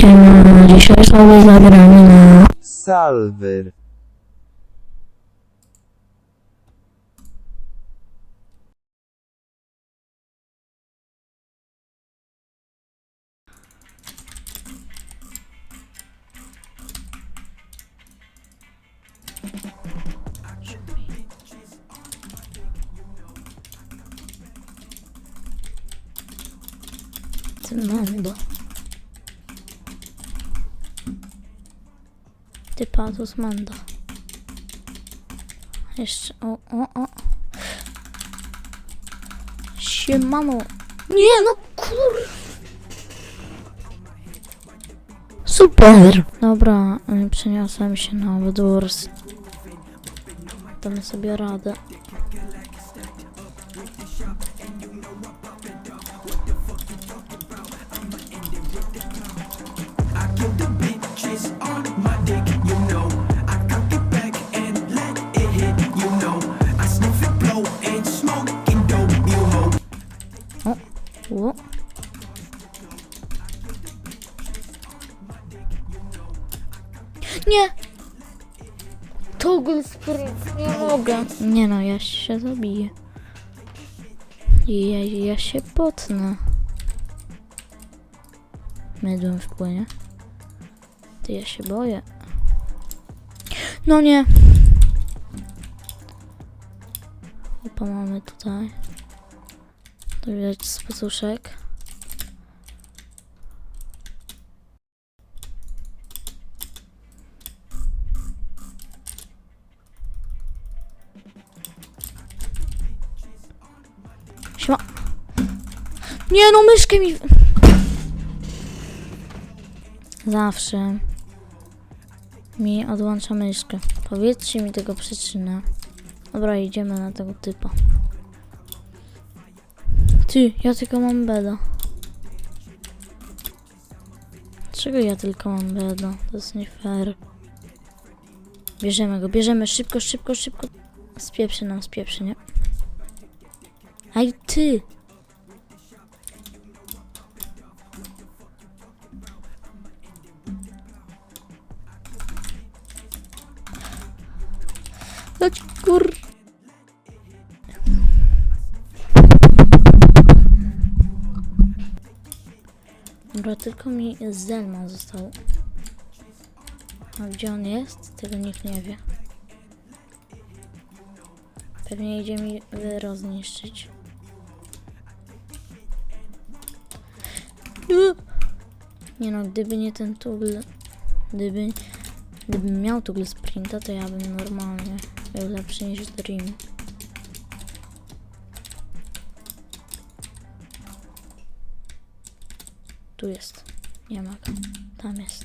Siema, dzisiaj sobie zagramy na Salver. tym Mando. Ty Patus Mando. Jeszcze, o, o, o. Siemano. Nie no, kur... Super! Dobra, y, przeniosłem się na Bedwars. Damy sobie radę. Nie! Toggle sprint, nie mogę. Nie no, ja się zabiję. Ja, ja się potnę. Mydłem wpłynie. Ty, ja się boję. No nie. Opa, mamy tutaj. To widać z poduszek. Nie no, myszkę mi... Zawsze mi odłącza myszkę. Powiedzcie mi tego przyczynę. Dobra, idziemy na tego typa. Ty, ja tylko mam beda. Dlaczego ja tylko mam beda? To jest nie fair. Bierzemy go, bierzemy szybko, szybko, szybko. Spieprzy nam, spieprzy, nie? Aj ty! Kur... Dobra, tylko mi Zelma został. A gdzie on jest? Tego nikt nie wie. Pewnie idzie mi wyro zniszczyć. Nie. Nie no, gdyby nie ten tugl, gdyby, gdybym miał tugl sprinta, to ja bym normalnie był lepszy niż Dream. Tu jest. Nie ma go. Tam jest.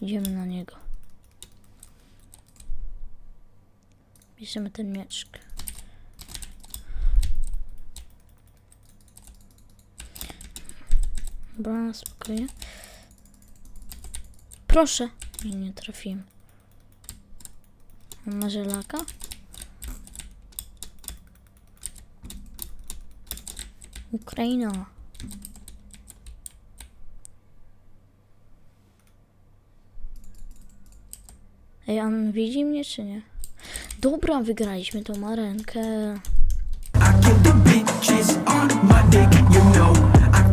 Idziemy na niego. Bierzemy ten mieczk. Dobra, spokojnie. Proszę. Nie, nie trafiłem. On ma żelaka? Ukraina. Ej, on widzi mnie czy nie? Dobra, wygraliśmy tą arenkę. I get the bitches on my dick, you know.